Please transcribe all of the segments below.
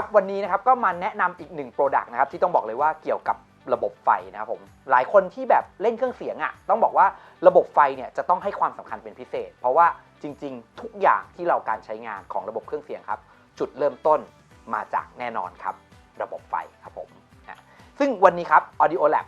ครับวันนี้นะครับก็มาแนะนำอีกหนึ่งโปรดักต์นะครับที่ต้องบอกเลยว่าเกี่ยวกับระบบไฟนะครับผมหลายคนที่แบบเล่นเครื่องเสียงอะ่ะต้องบอกว่าระบบไฟเนี่ยจะต้องให้ความสำคัญเป็นพิเศษ เพราะว่าจริง ๆ ทุกอย่างที่เราการใช้งานของระบบเครื่องเสียงครับ จุดเริ่มต้นมาจากแน่นอนครับ ระบบไฟครับผมนะซึ่งวันนี้ครับ Audio Lab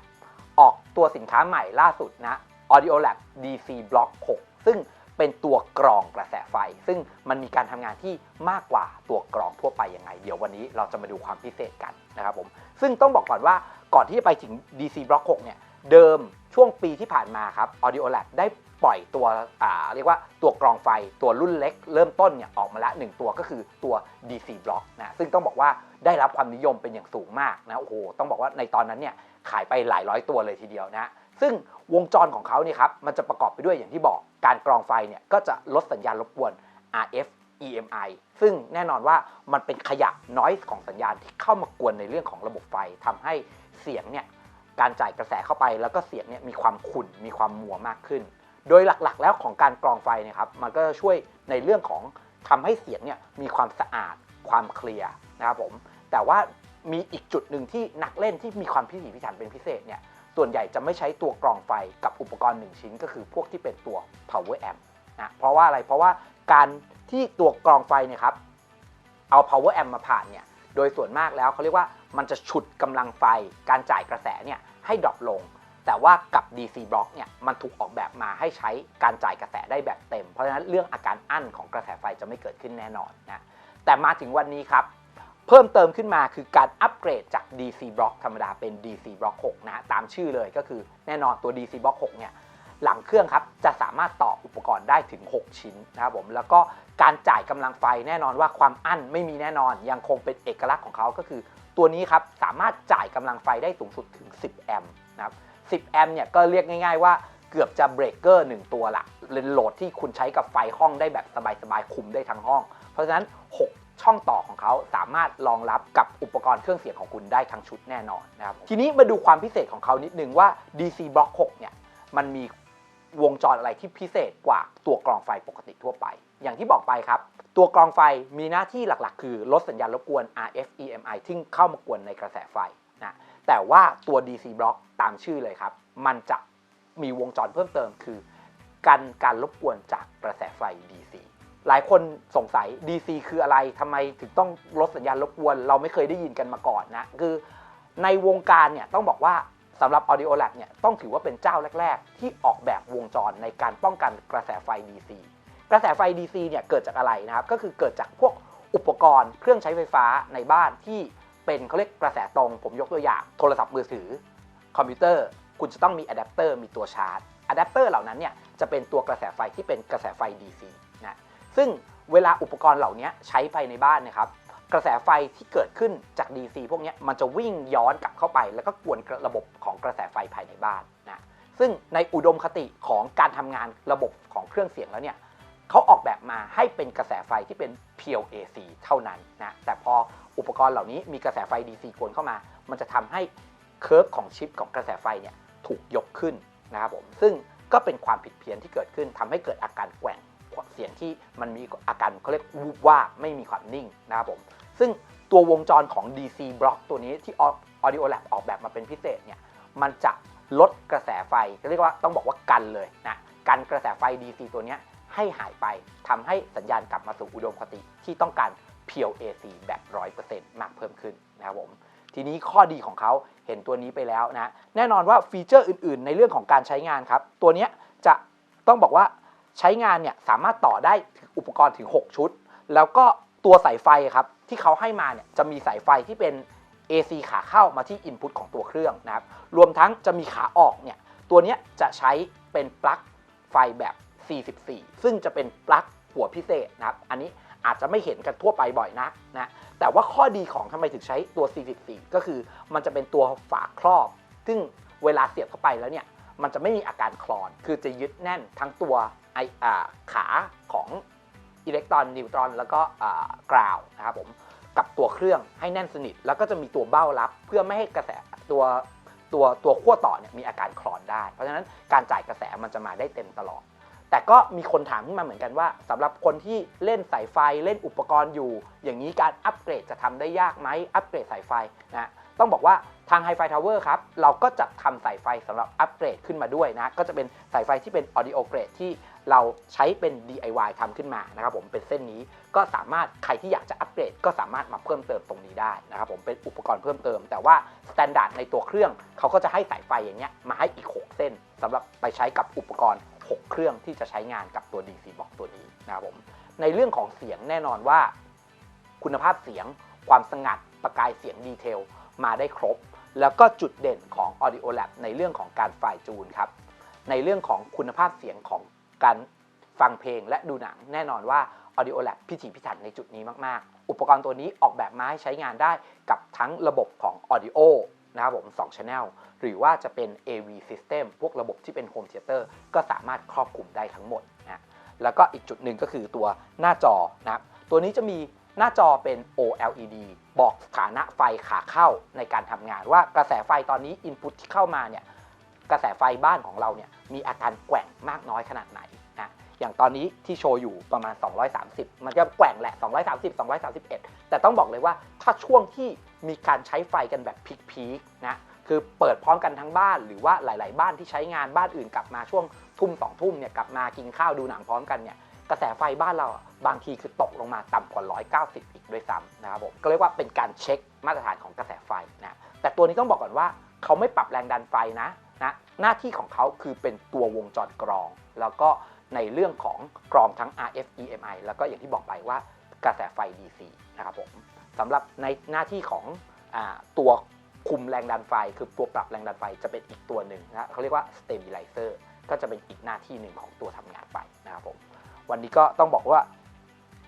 ออกตัวสินค้าใหม่ล่าสุดนะ Audio Lab DC Block 6 ซึ่ง เป็นตัวกรองกระแสไฟ ซึ่งมันมีการทำงานที่มากกว่าตัวกรองทั่วไปยังไง เดี๋ยววันนี้เราจะมาดูความพิเศษกันนะครับผมซึ่งต้องบอกก่อนว่าก่อนที่จะไปถึง DC Block 6 เนี่ย เดิมช่วงปีที่ผ่านมาครับ Audio Lab ได้ปล่อยตัวเรียกว่าตัวกรองไฟตัวรุ่นเล็ก เริ่มต้นเนี่ยออกมาล้วหนึ่งตัวก็คือตัว DC Block นะซึ่งต้องบอกว่าได้รับความนิยมเป็นอย่างสูงมากนะโอ้โหต้องบอกว่าในตอนนั้นเนี่ยขายไปหลายร้อยตัวเลยทีเดียวนะซึ่งวงจรของเขาเนี่ยครับมันจะประกอบไปด้วยอย่างที่บอก การกรองไฟเนี่ยก็จะลดสัญญาณรบกวน RF EMI ซึ่งแน่นอนว่ามันเป็นขยะน้อยของสัญญาณที่เข้ามากวนในเรื่องของระบบไฟทำให้เสียงเนี่ยการจ่ายกระแสเข้าไปแล้วก็เสียงเนี่ยมีความขุ่นมีความมัวมากขึ้น โดยหลักๆ แล้วของการกรองไฟนะครับมันก็จะช่วยในเรื่องของทำให้เสียงเนี่ยมีความสะอาดความเคลียร์นะครับผมแต่ว่ามีอีกจุดหนึ่งที่นักเล่นที่มีความพิถีพิถันเป็นพิเศษเนี่ย ส่วนใหญ่จะไม่ใช้ตัวกรองไฟกับอุปกรณ์ 1 ชิ้น ก็คือพวกที่เป็นตัว power amp นะเพราะว่าอะไรเพราะว่าการที่ตัวกรองไฟเนี่ยครับเอา power amp มาผ่านเนี่ยโดยส่วนมากแล้วเขาเรียกว่ามันจะฉุดกำลังไฟการจ่ายกระแสเนี่ยให้ดรอปลง แต่ว่ากับ DC block เนี่ยมันถูกออกแบบมาให้ใช้การจ่ายกระแสได้แบบเต็ม เพราะฉะนั้นเรื่องอาการอั้นของกระแสไฟจะไม่เกิดขึ้นแน่นอนนะแต่มาถึงวันนี้ครับ เพิ่มเติมขึ้นมาคือการอัปเกรดจาก DC Block ธรรมดาเป็น DC Block 6 นะ ตามชื่อเลยก็คือแน่นอนตัว DC Block 6 เนี่ยหลังเครื่องครับ จะสามารถต่ออุปกรณ์ได้ถึง 6 ชิ้นนะครับผมแล้วก็การจ่ายกำลังไฟแน่นอนว่าความอั้นไม่มีแน่นอน ยังคงเป็นเอกลักษณ์ของเขาก็คือ ตัวนี้ครับ สามารถจ่ายกำลังไฟได้สูงสุดถึง 10 แอมป์นะครับ 10 แอมป์เนี่ยก็เรียกง่าย ๆ ว่าเกือบจะเบรกเกอร์1ตัวละเป็นโหลดที่คุณใช้กับไฟห้องได้แบบสบายๆคุมได้ทั้งห้อง เพราะฉะนั้น 6 ช่องต่อของเขาสามารถรองรับกับอุปกรณ์เครื่องเสียงของคุณได้ทั้งชุดแน่นอนนะครับ ทีนี้มาดูความพิเศษของเขานิดนึงว่า DC Block 6 เนี่ย มันมีวงจรอะไรที่พิเศษกว่าตัวกรองไฟปกติทั่วไป อย่างที่บอกไปครับ ตัวกรองไฟมีหน้าที่หลักๆ คือลดสัญญาณรบกวน RF EMI ที่เข้ามากวนในกระแสไฟนะแต่ว่าตัว DC Block ตามชื่อเลยครับ มันจะมีวงจรเพิ่มเติมคือ กันการรบกวนจากกระแสไฟ DC หลายคนสงสัย DC คืออะไรทำไมถึงต้องลดสัญญาณรบกวน เราไม่เคยได้ยินกันมาก่อนนะ คือในวงการเนี่ยต้องบอกว่าสำหรับ Audio Lab เนี่ยต้องถือว่าเป็นเจ้าแรก ๆ ที่ออกแบบวงจรในการป้องกันกระแสไฟ DC กระแสไฟ DC เนี่ยเกิดจากอะไรนะครับ ก็คือเกิดจากพวกอุปกรณ์เครื่องใช้ไฟฟ้าในบ้านที่เป็นเขาเรียกกระแสตรง ผมยกตัวอย่าง โทรศัพท์มือถือ คอมพิวเตอร์ คุณจะต้องมีอะแดปเตอร์มีตัวชาร์จอะแดปเตอร์เหล่านั้นเนี่ยจะเป็นตัวกระแสไฟที่เป็นกระแสไฟ DC นะ ซึ่งเวลาอุปกรณ์เหล่านี้ใช้ภายในบ้านนะครับกระแสไฟที่เกิดขึ้นจาก DC พวกนี้มันจะวิ่งย้อนกลับเข้าไป แล้วก็กวนระบบของกระแสไฟภายในบ้านนะซึ่งในอุดมคติของการทำงานระบบของเครื่องเสียงแล้วเนี่ยเขาออกแบบมาให้เป็นกระแสไฟที่เป็นเพียว AC เท่านั้นนะแต่พออุปกรณ์เหล่านี้มีกระแสไฟ DC กวนเข้ามา มันจะทำให้เคอร์ฟของชิปของกระแสไฟเนี่ยถูกยกขึ้นนะครับผมซึ่งก็เป็นความผิดเพี้ยนที่เกิดขึ้นทำให้เกิดอาการแกว่ง เสียงที่มันมีอาการเขาเรียกวูบว่าไม่มีความนิ่งนะครับผม ซึ่งตัววงจรของ DC Block ตัวนี้ที่ Audio Lab ออกแบบมาเป็นพิเศษเนี่ยมันจะลดกระแสไฟเรียกว่าต้องบอกว่ากันเลยนะกันกระแสไฟ DC ตัวนี้ให้หายไปทำให้สัญญาณกลับมาสู่อุดมคติที่ต้องการเพียว AC แบบ 100%มากเพิ่มขึ้นนะครับผมทีนี้ข้อดีของเขาเห็นตัวนี้ไปแล้วนะ แน่นอนว่าฟีเจอร์อื่นๆ ในเรื่องของการใช้งานครับ ตัวนี้จะต้องบอกว่า ใช้งานเนี่ยสามารถต่อได้อุปกรณ์ถึง 6 ชุด แล้วก็ตัวสายไฟครับที่เขาให้มาเนี่ยจะมีสายไฟที่เป็น AC ขาเข้ามาที่ Input ของตัวเครื่องนะครับ รวมทั้งจะมีขาออกเนี่ย ตัวนี้จะใช้เป็นปลั๊กไฟแบบ 44 ซึ่งจะเป็นปลั๊กหัวพิเศษนะครับ อันนี้อาจจะไม่เห็นกันทั่วไปบ่อยนักนะ แต่ว่าข้อดีของทำไมถึงใช้ตัว 44 ก็คือมันจะเป็นตัวฝาครอบ ซึ่งเวลาเสียบเข้าไปแล้วเนี่ย มันจะไม่มีอาการคลอน คือจะยึดแน่นทั้งตัวไอขาของอิเล็กตรอนนิวตรอนแล้วก็กราวนะครับผมกับตัวเครื่องให้แน่นสนิท แล้วก็จะมีตัวเบ้ารับ เพื่อไม่ให้กระแสตัวตัวตัวขั้วต่อเนี่ยมีอาการคลอนได้ เพราะฉะนั้นการจ่ายกระแสมันจะมาได้เต็มตลอด แต่ก็มีคนถามขึ้นมาเหมือนกันว่าสำหรับคนที่เล่นสายไฟเล่นอุปกรณ์อยู่ อย่างนี้การอัปเกรดจะทำได้ยากไหมอัปเกรดสายไฟนะต้องบอกว่าทาง Hi-Fi Tower ครับ เราก็จัดทำสายไฟสำหรับอัปเกรดขึ้นมาด้วยนะ ก็จะเป็นสายไฟที่เป็น audio grade ที่ เราใช้เป็น DIY ทำขึ้นมานะครับผมเป็นเส้นนี้ก็สามารถใครที่อยากจะอัปเกรดก็สามารถมาเพิ่มเติมตรงนี้ได้นะครับผมเป็นอุปกรณ์เพิ่มเติม แต่ว่าสแตนดาร์ดในตัวเครื่องเขาก็จะให้สายไฟอย่างเงี้ยมาให้อีก 6 เส้นสำหรับไปใช้กับอุปกรณ์ 6 เครื่องที่จะใช้งานกับตัว DC box ตัวนี้นะครับผมในเรื่องของเสียงแน่นอนว่า คุณภาพเสียงความสงัดประกายเสียงดีเทลมาได้ครบ แล้วก็จุดเด่นของ Audio Lab ในเรื่องของการไฟล์จูนครับในเรื่องของคุณภาพเสียงของ การฟังเพลงและดูหนังแน่นอนว่า Audio Lab พิถีพิถันในจุดนี้มากๆ อุปกรณ์ตัวนี้ออกแบบมาให้ใช้งานได้กับทั้งระบบของ Audio นะครับผม2 Channel หรือว่าจะเป็น AV System พวกระบบที่เป็น Home Theater ก็สามารถครอบคลุมได้ทั้งหมดนะแล้วก็อีกจุดหนึ่งก็คือตัวหน้าจอนะครับตัวนี้จะมีหน้าจอเป็น OLED บอกสถานะไฟขาเข้าในการทำงานว่ากระแสไฟตอนนี้ Input ที่เข้ามาเนี่ย กระแสไฟบ้านของเราเนี่ยมีอาการแกว่งมากน้อยขนาดไหนนะอย่างตอนนี้ที่โชว์อยู่ประมาณ 230 มันจะแกว่งแหละ 230 231 แต่ต้องบอกเลยว่าถ้าช่วงที่มีการใช้ไฟกันแบบพีคๆนะคือเปิดพร้อมกันทั้งบ้านหรือว่าหลาย ๆ บ้านที่ใช้งานบ้านอื่นกลับมาช่วงทุ่มสองทุ่มเนี่ยกลับมากินข้าวดูหนังพร้อมกันเนี่ยกระแสไฟบ้านเราบางทีคือตกลงมาต่ำกว่า 190 อีกด้วยซ้ำนะครับผมก็เรียกว่าเป็นการเช็คมาตรฐานของกระแสไฟนะแต่ตัวนี้ต้องบอกก่อนว่าเขาไม่ปรับแรงดันไฟนะ หน้าที่ของเขาคือเป็นตัววงจรกรอง แล้วก็ในเรื่องของกรองทั้ง RF EMI แล้วก็อย่างที่บอกไปว่ากระแสไฟ DC นะครับผมสำหรับในหน้าที่ของอตัวคุมแรงดันไฟ คือตัวปรับแรงดันไฟจะเป็นอีกตัวหนึ่งนะเขาเรียกว่า stabilizer ก็จะเป็นอีกหน้าที่หนึ่งของตัวทำงานไฟนะครับผมวันนี้ก็ต้องบอกว่า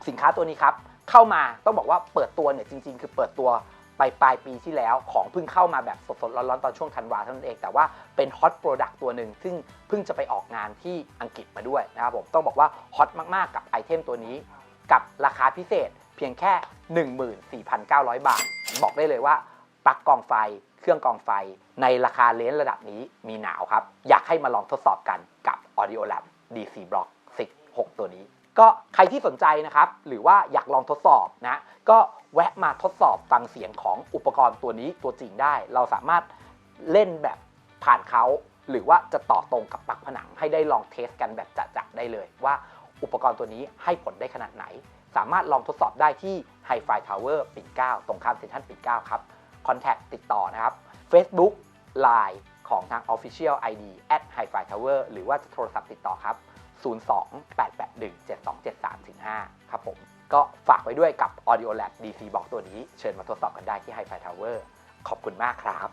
สินค้าตัวนี้ครับ เข้ามาต้องบอกว่าเปิดตัวเนี่ยจริง ๆ คือเปิดตัว ไปปลายปีที่แล้วของเพิ่งเข้ามาแบบสดๆ ร้อนๆ ตอนช่วงธันวาเท่านั้นเอง แต่ว่าเป็นฮอตโปรดักต์ตัวหนึ่งซึ่งเพิ่งจะไปออกงานที่อังกฤษมาด้วยนะครับผมต้องบอกว่าฮอตมากๆ กับไอเทมตัวนี้ กับราคาพิเศษเพียงแค่ 14,900 บาท บอกได้เลยว่าปลั๊กกองไฟ เครื่องกองไฟ ในราคาเลนส์ระดับนี้มีหนาวครับ อยากให้มาลองทดสอบกันกับ Audio Lab DC Block 6 6ตัวนี้ ก็ใครที่สนใจนะครับ หรือว่าอยากลองทดสอบนะ ก็แวะมาทดสอบฟังเสียงของอุปกรณ์ตัวนี้ตัวจริงได้ เราสามารถเล่นแบบผ่านเขาหรือว่าจะต่อตรงกับปักผนังให้ได้ลองเทสกันแบบจะๆได้เลย ว่าอุปกรณ์ตัวนี้ให้ผลได้ขนาดไหน สามารถลองทดสอบได้ที่ Hi-Fi Tower ปิ่นเก้าตรงข้ามเซ็นทรัลปิ่นเก้าครับ Contact ติดต่อนะครับ Facebook Line ของทาง Official ID at Hi-Fi Tower หรือว่าจะโทรศัพท์ติดต่อครับ 02-881-7273-5 ครับผม ก็ฝากไว้ด้วยกับ Audio Lab DC Box ตัวนี้ เชิญมาทดสอบกันได้ที่ Hi-Fi Tower ขอบคุณมากครับ